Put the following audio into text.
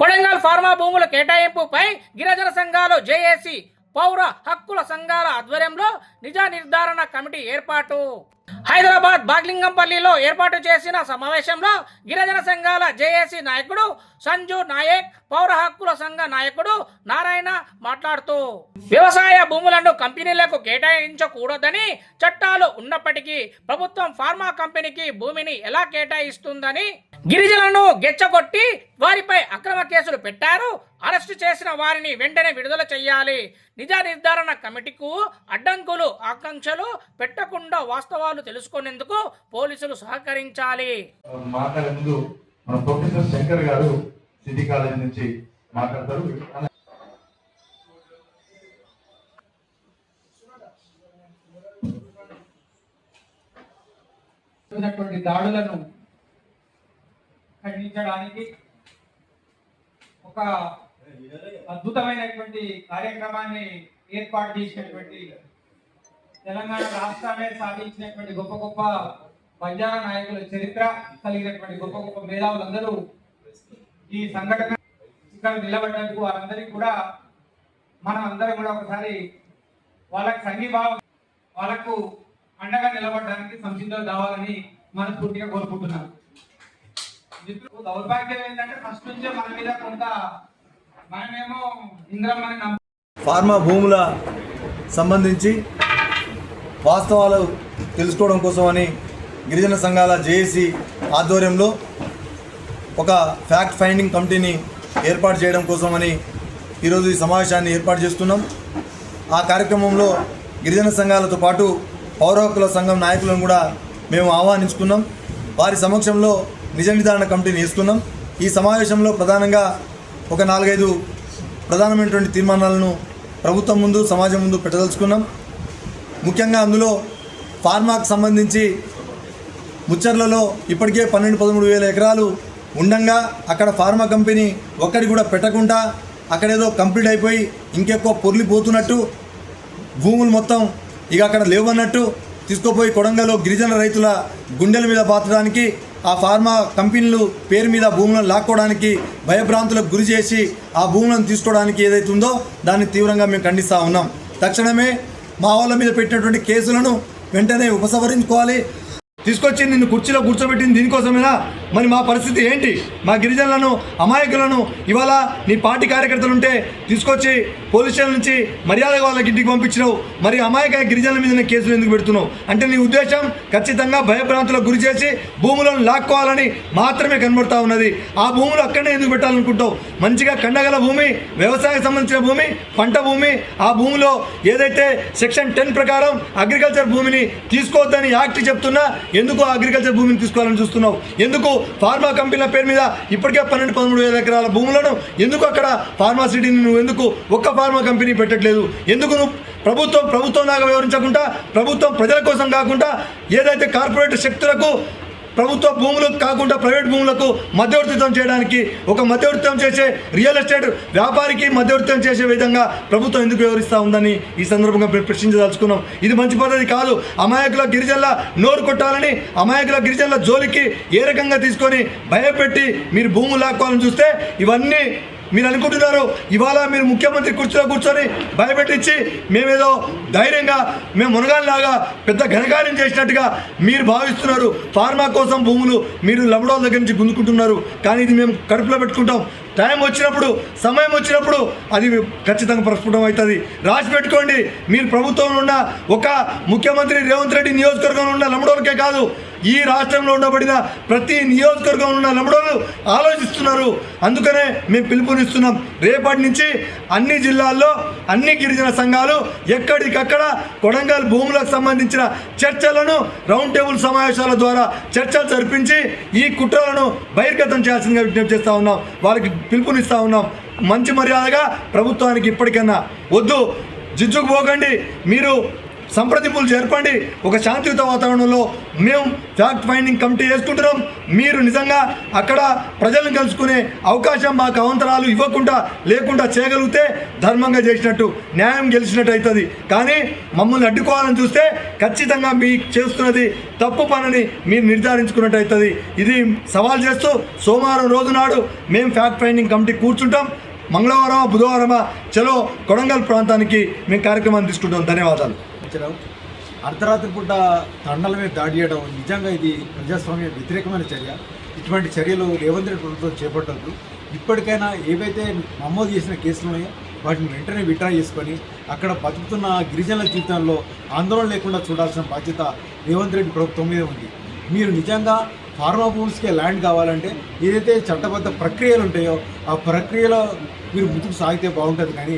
Kodangal pharma భూముల కేటాయింపుపై గిరిజన సంఘాలు జేఏసీ పౌర హక్కుల సంఘాల ఆధ్వర్యంలో నిజ నిర్ధారణ కమిటీ ఏర్పాటు. హైదరాబాద్ బాగ్లింగంపల్లిలో ఏర్పాటు చేసిన సమావేశంలో గిరిజన సంఘాల జేఏసీ నాయకుడు సంజు నాయక్ పౌర హక్కుల సంఘ నాయకుడు నారాయణ మాట్లాడుతూ వ్యవసాయ భూములను కంపెనీలకు కేటాయించకూడదని చట్టాలు ఉన్నప్పటికీ ప్రభుత్వం ఫార్మా కంపెనీకి భూమిని ఎలా కేటాయిస్తుందని గిరిజనులను గెచ్చగొట్టి వారిపై అక్రమ కేసులు పెట్టారు. అరెస్టు చేసిన వారిని వెంటనే విడుదల చేయాలి. నిజ నిర్ధారణ కమిటీకు అడ్డంకులు ఆకాంక్షలు పెట్టకుండా వాస్తవాలు తెలుసుకునేందుకు పోలీసులు సహకరించాలి. మాట్లాడే ముందు మన ప్రొఫెసర్ శంకర్ గారు సిటీ కాలేజ్ నుంచి మాట్లాడతారు. ఉన్నటువంటి దాడులను ఖండించడానికి ఒక అద్భుతమైనటువంటి కార్యక్రమాన్ని ఏర్పాటు చేసినటువంటి తెలంగాణ రాష్ట్రాన్ని సాధించినటువంటి గొప్ప గొప్ప బంజారా నాయకుల చరిత్ర కలిగినటువంటి గొప్ప గొప్ప మేధావులందరూ ఈ సంఘటన ఇక్కడ నిలబడ్డందుకు వారందరికీ కూడా మనం అందరం కూడా ఒకసారి వాళ్ళకి సంఘీభావం వాళ్ళకు అండగా నిలబడడానికి సంసిద్ధం కావాలని మనస్ఫూర్తిగా కోరుకుంటున్నాను. దౌర్భాగ్యం ఏంటంటే ఫస్ట్ నుంచే మన మీద కొంత ఫార్మా భూముల సంబంధించి వాస్తవాలు తెలుసుకోవడం కోసమని గిరిజన సంఘాల జేఏసీ ఆధ్వర్యంలో ఒక ఫ్యాక్ట్ ఫైండింగ్ కమిటీని ఏర్పాటు చేయడం కోసమని ఈరోజు ఈ సమావేశాన్ని ఏర్పాటు చేస్తున్నాం. ఆ కార్యక్రమంలో గిరిజన సంఘాలతో పాటు పౌర హక్కుల సంఘం నాయకులను కూడా మేము ఆహ్వానించుకున్నాం. వారి సమక్షంలో నిజ నిర్ధారణ కమిటీని వేసుకున్నాం. ఈ సమావేశంలో ప్రధానంగా ఒక నాలుగైదు ప్రధానమైనటువంటి తీర్మానాలను ప్రభుత్వం ముందు సమాజం ముందు పెట్టదలుచుకున్నాం. ముఖ్యంగా అందులో ఫార్మాకు సంబంధించి ముచ్చర్లలో ఇప్పటికే పన్నెండు పదమూడు వేల ఎకరాలు ఉండంగా అక్కడ ఫార్మా కంపెనీ ఒక్కడి కూడా పెట్టకుండా అక్కడేదో కంప్లీట్ అయిపోయి ఇంకెక్కువ పొర్లిపోతున్నట్టు భూములు మొత్తం ఇక అక్కడ లేవన్నట్టు తీసుకుపోయి కొడంగల్లో గిరిజన రైతుల గుండెల మీద బాతడానికి ఆ ఫార్మా కంపెనీలు పేరు మీద భూములను లాక్కోవడానికి భయభ్రాంతులకు గురి చేసి ఆ భూములను తీసుకోవడానికి ఏదైతే ఉందో దాన్ని తీవ్రంగా మేము ఖండిస్తూ ఉన్నాం. తక్షణమే మా వాళ్ళ మీద పెట్టినటువంటి కేసులను వెంటనే ఉపసంహరించుకోవాలి. తీసుకొచ్చి నిన్ను కుర్చీలో కూర్చోబెట్టింది దీనికోసమేనా? మరి మా పరిస్థితి ఏంటి? మా గిరిజనులను అమాయకులను ఇవాళ నీ పార్టీ కార్యకర్తలు ఉంటే తీసుకొచ్చి పోలీస్ స్టేషన్ నుంచి మర్యాదగా వాళ్ళకి ఇంటికి పంపించినావు. మరి అమాయక గిరిజనుల మీద కేసులు ఎందుకు పెడుతున్నావు? అంటే నీ ఉద్దేశం ఖచ్చితంగా భయభ్రాంతులకు గురి చేసి భూములను లాక్కోవాలని మాత్రమే కనబడుతూ ఉన్నది. ఆ భూములు అక్కడనే ఎందుకు పెట్టాలనుకుంటావు? మంచిగా కండగల భూమి వ్యవసాయ సంబంధించిన భూమి పంట భూమి ఆ భూమిలో ఏదైతే సెక్షన్ టెన్ ప్రకారం అగ్రికల్చర్ భూమిని తీసుకోవద్దని యాక్ట్ చెప్తున్నా ఎందుకు అగ్రికల్చర్ భూమిని తీసుకోవాలని చూస్తున్నావు? ఎందుకు ఫార్మా కంపెనీల పేరు మీద ఇప్పటికే పన్నెండు పదమూడు వేల ఎకరాల భూములను ఎందుకు అక్కడ ఫార్మా సిటీని నువ్వు ఎందుకు ఒక్క ఫార్మా కంపెనీ పెట్టట్లేదు? ఎందుకు నువ్వు ప్రభుత్వం ప్రభుత్వం లాగా వివరించకుండా ప్రభుత్వం ప్రజల కోసం కాకుండా ఏదైతే కార్పొరేట్ శక్తులకు ప్రభుత్వ భూములకు కాకుండా ప్రైవేట్ భూములకు మధ్యవర్తిత్వం చేయడానికి ఒక మధ్యవర్తిత్వం చేసే రియల్ ఎస్టేట్ వ్యాపారికి మధ్యవర్తిత్వం చేసే విధంగా ప్రభుత్వం ఎందుకు వివరిస్తూ ఉందని ఈ సందర్భంగా మేము ప్రశ్నించదలుచుకున్నాం. ఇది మంచి పద్ధతి కాదు. అమాయకుల గిరిజనుల నోరు కొట్టాలని అమాయకుల గిరిజనుల జోలికి ఏ రకంగా తీసుకొని భయపెట్టి మీరు భూములు లాక్కోవాలని చూస్తే ఇవన్నీ మీరు అనుకుంటున్నారు ఇవాళ మీరు ముఖ్యమంత్రి కుర్చీలో కూర్చొని భయపెట్టించి మేమేదో ధైర్యంగా మేము మునగాలిలాగా పెద్ద ఘనకార్యం చేసినట్టుగా మీరు భావిస్తున్నారు. ఫార్మా కోసం భూములు మీరు లబడోల దగ్గర నుంచి గుంజుకుంటున్నారు. కానీ ఇది మేము కడుపులో పెట్టుకుంటాం. టైం వచ్చినప్పుడు సమయం వచ్చినప్పుడు అది ఖచ్చితంగా ప్రస్ఫుటం అవుతుంది. రాసి పెట్టుకోండి. మీరు ప్రభుత్వంలో ఉన్న ఒక ముఖ్యమంత్రి రేవంత్ రెడ్డి నియోజకవర్గంలో ఉన్న లమ్మడోలకే కాదు ఈ రాష్ట్రంలో ఉండబడిన ప్రతి నియోజకవర్గంలో ఉన్న లమ్మడోలు ఆలోచిస్తున్నారు. అందుకనే మేము పిలుపునిస్తున్నాం. రేపటి నుంచి అన్ని జిల్లాల్లో అన్ని గిరిజన సంఘాలు ఎక్కడికక్కడ కొడంగల్ భూములకు సంబంధించిన చర్చలను రౌండ్ టేబుల్ సమావేశాల ద్వారా చర్చలు జరిపించి ఈ కుట్రలను బహిర్గతం చేయాల్సిందిగా విజ్ఞప్తి చేస్తూ ఉన్నాం. వారికి పిలుపునిస్తూ ఉన్నాం. మంచి మర్యాదగా ప్రభుత్వానికి ఇప్పటికన్నా. వద్దు. జిజ్జుకు పోకండి. మీరు సంప్రదింపులు జరపండి ఒక శాంతియుత వాతావరణంలో మేము ఫ్యాక్ట్ ఫైండింగ్ కమిటీ వేసుకుంటున్నాం మీరు నిజంగా అక్కడ ప్రజలను కలుసుకునే అవకాశం మాకు అవంతరాలు ఇవ్వకుండా లేకుండా చేయగలిగితే ధర్మంగా చేసినట్టు న్యాయం గెలిచినట్టు అవుతుంది. కానీ మమ్మల్ని అడ్డుకోవాలని చూస్తే ఖచ్చితంగా మీ చేస్తున్నది తప్పు పనని మీరు నిర్ధారించుకున్నట్టు అవుతుంది. ఇది సవాల్ చేస్తూ సోమవారం రోజు నాడు మేము ఫ్యాక్ట్ ఫైండింగ్ కమిటీ కూర్చుంటాం. మంగళవారమా బుధవారమా చలో కొడంగల్ ప్రాంతానికి మేము కార్యక్రమాన్ని తీసుకుంటాం. ధన్యవాదాలు. నిర్వహించడం అర్ధరాత్రి పూట తండల మీద దాడి చేయడం నిజంగా ఇది ప్రజాస్వామ్య వ్యతిరేకమైన చర్య. ఇటువంటి చర్యలు రేవంత్ రెడ్డి ప్రభుత్వం చేపట్టద్దు ఇప్పటికైనా ఏవైతే నమోదు చేసిన కేసులు ఉన్నాయో వాటిని వెంటనే విత్డ్రా చేసుకొని అక్కడ బతుకుతున్న గిరిజనుల జీవితంలో ఆందోళన లేకుండా చూడాల్సిన బాధ్యత రేవంత్ రెడ్డి ప్రభుత్వం మీద ఉంది. మీరు నిజంగా ఫార్మా భూమ్స్కే ల్యాండ్ కావాలంటే ఏదైతే చట్టబద్ధ ప్రక్రియలు ఉంటాయో ఆ ప్రక్రియలో మీరు ముందుకు సాగితే బాగుంటుంది కానీ